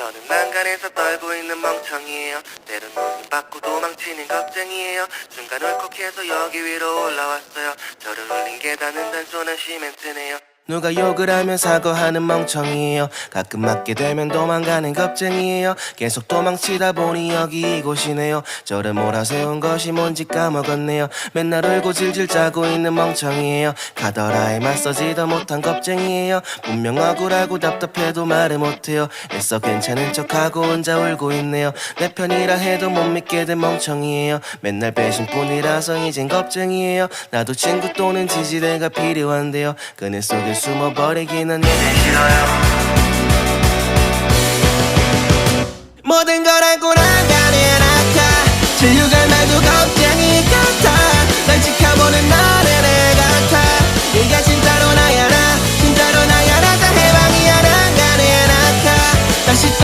저는 난간에서 떨고 있는 멍청이에요. 때론 웃음 받고 도망치는 겁쟁이에요. 순간 울컥해서 여기 위로 올라왔어요. 저를 올린 계단은 단순한 시멘트네요 누가 욕을 하면 사과하는 멍청이에요. 가끔 맞게 되면 도망가는 겁쟁이에요. 계속 도망치다 보니 여기 이곳이네요. 저를 몰아세운 것이 뭔지 까먹었네요. 맨날 울고 질질 짜고 있는 멍청이에요. 가더라에 맞서지도 못한 겁쟁이에요. 분명 억울하고 답답해도 말을 못해요. 애써 괜찮은 척하고 혼자 울고 있네요. 내 편이라 해도 못 믿게 된 멍청이에요. 맨날 배신뿐이라서 이젠 겁쟁이에요. 나도 친구 또는 지지대가 필요한데요. 그네 속에 숨어버리기는 이제 싫어요. 모든 걸 안고 난다는 아까 진유가 나도 걷